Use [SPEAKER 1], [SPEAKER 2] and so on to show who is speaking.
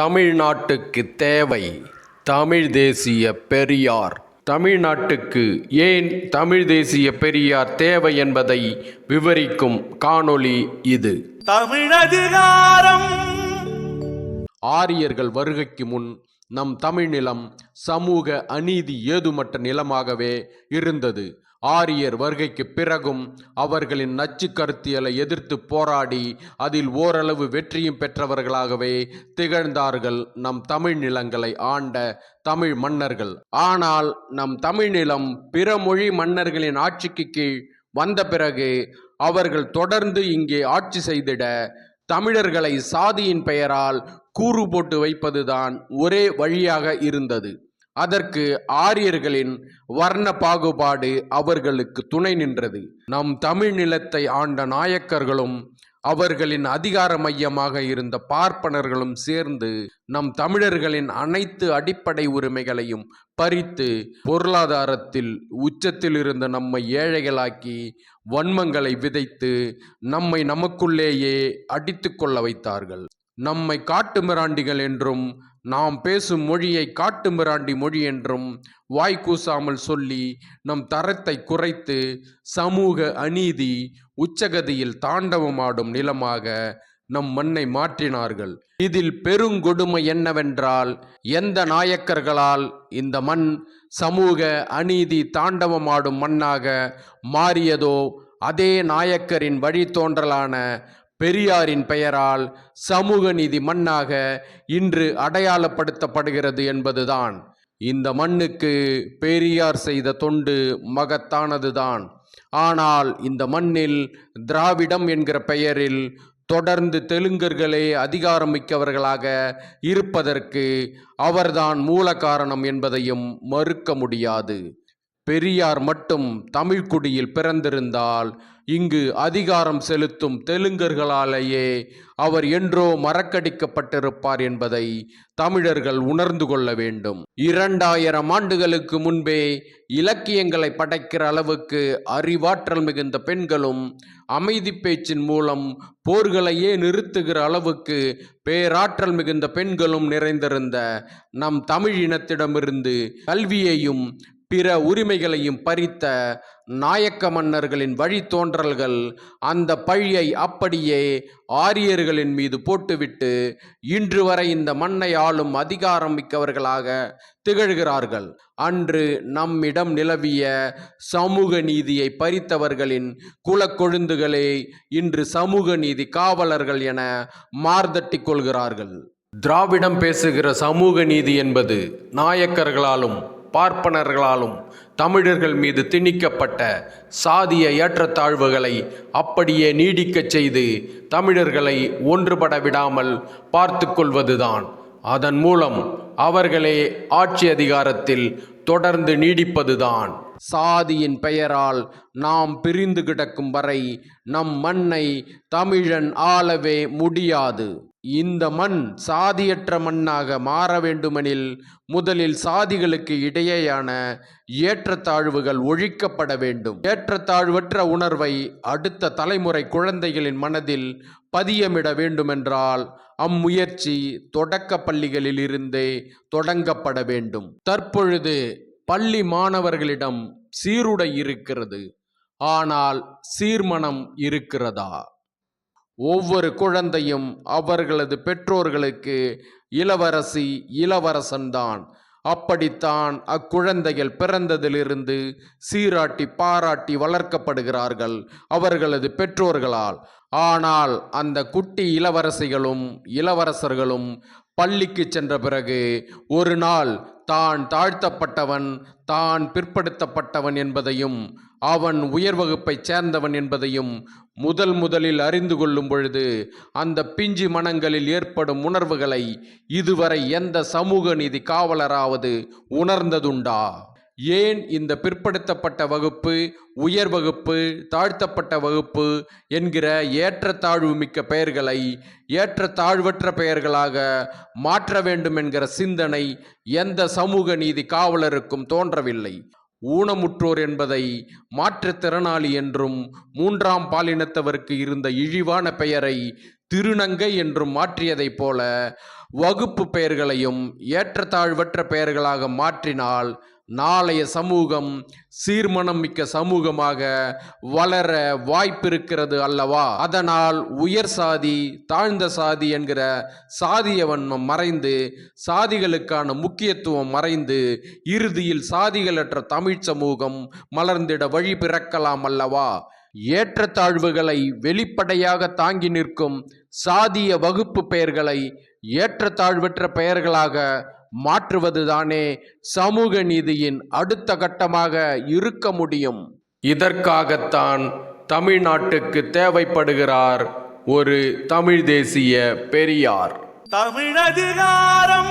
[SPEAKER 1] தமிழ்நாட்டுக்கு தேவை தமிழ் தேசிய பெரியார். தமிழ்நாட்டுக்கு ஏன் தமிழ் தேசிய பெரியார் தேவை என்பதை விவரிக்கும் காணொளி இது.
[SPEAKER 2] தமிழதிகாரம்.
[SPEAKER 1] ஆரியர்கள் வருகைக்கு முன் நம் தமிழ் நிலம் சமூக அநீதி ஏதுமற்ற நிலமாகவே இருந்தது. ஆரியர் வருகைக்கு பிறகும் அவர்களின் நச்சு கருத்தியலை எதிர்த்து போராடி அதில் ஓரளவு வெற்றியும் பெற்றவர்களாகவே திகழ்ந்தார்கள் நம் தமிழ் நிலங்களை ஆண்ட தமிழ் மன்னர்கள். ஆனால் நம் தமிழ் நிலம் பிற மொழி மன்னர்களின் ஆட்சிக்கு கீழ் வந்த பிறகு அவர்கள் தொடர்ந்து இங்கே ஆட்சி செய்திட தமிழர்களை சாதியின் பெயரால் கூறு போட்டு வைப்பதுதான் ஒரே வழியாக இருந்தது. அதற்கு ஆரியர்களின் வர்ண பாகுபாடு அவர்களுக்கு துணை நின்றது. நம் தமிழ் நிலத்தை ஆண்ட நாயக்கர்களும் அவர்களின் அதிகார மையமாக இருந்த பார்ப்பனர்களும் சேர்ந்து நம் தமிழர்களின் அனைத்து அடிப்படை உரிமைகளையும் பறித்து பொருளாதாரத்தில் உச்சத்தில் இருந்த நம்மை ஏழைகளாக்கி வன்மங்களை விதைத்து நம்மை நமக்குள்ளேயே அடித்து கொள்ள வைத்தார்கள். நம்மை காட்டு மிராண்டிகள் என்றும் நாம் பேசும் மொழியை காட்டு மிராண்டி மொழி என்றும் வாய் கூசாமல் சொல்லி நம் தரத்தை குறைத்து சமூக அநீதி உச்சகதியில் தாண்டவமாடும் நிலமாக நம் மண்ணை மாற்றினார்கள். இதில் பெருங்கொடுமை என்னவென்றால் எந்த நாயக்கர்களால் இந்த மண் சமூக அநீதி தாண்டவமாடும் மண்ணாக மாறியதோ அதே நாயக்கரின் வழித்தோன்றலான பெரியாரின் பெயரால் சமூக நீதி மண்ணாக இன்று அடையாளப்படுத்தப்படுகிறது என்பதுதான். இந்த மண்ணுக்கு பெரியார் செய்த தொண்டு மகத்தானதுதான். ஆனால் இந்த மண்ணில் திராவிடம் என்கிற பெயரில் தொடர்ந்து தெலுங்கர்களே அதிகாரம் மிக்கவர்களாக இருப்பதற்கு அவர்தான் மூல காரணம் என்பதையும் மறுக்க முடியாது. பெரியார் மட்டும் தமிழ்குடியில் பிறந்திருந்தால் இங்கு அதிகாரம் செலுத்தும் தெலுங்கர்களாலேயே அவர் என்றோ மறக்கடிக்கப்பட்டிருப்பார் என்பதை தமிழர்கள் உணர்ந்து கொள்ள வேண்டும். இரண்டாயிரம் ஆண்டுகளுக்கு முன்பே இலக்கியங்களை படைக்கிற அளவுக்கு அறிவாற்றல் மிகுந்த பெண்களும் அமைதி பேச்சின் மூலம் போர்களையே நிறுத்துகிற அளவுக்கு பேராற்றல் மிகுந்த பெண்களும் நிறைந்திருந்த நம் தமிழ் இனத்திடமிருந்து கல்வியையும் பிற உரிமைகளையும் பறித்த நாயக்க மன்னர்களின் வழித்தோன்றல்கள் அந்த பழியை அப்படியே ஆரியர்களின் மீது போட்டுவிட்டு இன்று வரை இந்த மண்ணை ஆளும் அதிகாரம் மிக்கவர்களாக திகழ்கிறார்கள். அன்று நம்மிடம் நிலவிய சமூக நீதியை பறித்தவர்களின் குலக்கொழுந்துகளே இன்று சமூக நீதி காவலர்கள் என மார்தட்டிக் கொள்கிறார்கள். திராவிடம் பேசுகிற சமூக நீதி என்பது நாயக்கர்களாலும் பார்ப்பனர்களாலும் தமிழர்கள் மீது திணிக்கப்பட்ட சாதிய ஏற்றத்தாழ்வுகளை அப்படியே நீடிக்கச் செய்து தமிழர்களை ஒன்றுபட விடாமல் பார்த்து கொள்வதுதான். அதன் மூலம் அவர்களே ஆட்சி அதிகாரத்தில் தொடர்ந்து நீடிப்பதுதான். சாதியின் பெயரால் நாம் பிரிந்து கிடக்கும் வரை நம் மண்ணை தமிழன் ஆளவே முடியாது. இந்த மண் சாதியற்ற மண்ணாக மாற வேண்டுமெனில் முதலில் சாதிகளுக்கு இடையேயான ஏற்றத்தாழ்வுகள் ஒழிக்கப்பட வேண்டும். ஏற்றத்தாழ்வற்ற உணர்வை அடுத்த தலைமுறை குழந்தைகளின் மனதில் பதியமிட வேண்டுமென்றால் அம்முயற்சி தொடக்க பள்ளிகளில் இருந்தே தொடங்கப்பட வேண்டும். தற்பொழுது பள்ளி மாணவர்களிடம் சீருடை இருக்கிறது. ஆனால் சீர்மனம் இருக்கிறதா? ஒவ்வொரு குழந்தையும் அவர்களது பெற்றோர்களுக்கு இளவரசி இளவரசன்தான். அப்படித்தான் அக்குழந்தைகள் பிறந்ததிலிருந்து சீராட்டி பாராட்டி வளர்க்கப்படுகிறார்கள் அவர்களது பெற்றோர்களால். ஆனால் அந்த குட்டி இளவரசிகளும் இளவரசர்களும் பள்ளிக்கு சென்ற பிறகு ஒரு நாள் தான் தாழ்த்தப்பட்டவன் தான் பிற்படுத்தப்பட்டவன் என்பதையும் அவன் உயர் வகுப்பைச் சேர்ந்தவன் என்பதையும் முதல் முதலில் அறிந்து கொள்ளும் பொழுது அந்த பிஞ்சு மனங்களில் ஏற்படும் உணர்வுகளை இதுவரை எந்த சமூக நீதி காவலராவது உணர்ந்ததுண்டா? ஏன் இந்த பிற்படுத்தப்பட்ட வகுப்பு உயர் வகுப்பு தாழ்த்தப்பட்ட வகுப்பு என்கிற ஏற்றத்தாழ்வு மிக்க பெயர்களை ஏற்றத்தாழ்வற்ற பெயர்களாக மாற்ற வேண்டும் என்கிற சிந்தனை எந்த சமூக நீதி காவலருக்கும் தோன்றவில்லை. ஊனமுற்றோர் என்பதை மாற்றுத்திறனாளி என்றும் மூன்றாம் பாலினத்தவருக்கு இருந்த இழிவான பெயரை திருநங்கை என்றும் மாற்றியதைப் போல வகுப்பு பெயர்களையும் ஏற்றத்தாழ்வற்ற பெயர்களாக மாற்றினால் நாளைய சமூகம் சீர்மனம் மிக்க சமூகமாக வளர வாய்ப்பிருக்கிறது அல்லவா? அதனால் உயர் சாதி தாழ்ந்த சாதி என்கிற சாதிய வன்மம் மறைந்து சாதிகளுக்கான முக்கியத்துவம் மறைந்து இறுதியில் சாதிகளற்ற தமிழ் சமூகம் மலர்ந்திட வழி பிறக்கலாம் அல்லவா? ஏற்றத்தாழ்வுகளை வெளிப்படையாக தாங்கி நிற்கும் சாதிய வகுப்பு பெயர்களை ஏற்றத்தாழ்வற்ற பெயர்களாக மாற்றுவதுதானே சமூக நீதியின் அடுத்த கட்டமாக இருக்க முடியும். இதற்காகத்தான் தமிழ்நாட்டுக்கு தேவைப்படுகிறார் ஒரு தமிழ் தேசிய பெரியார்.
[SPEAKER 2] தமிழதிகாரம்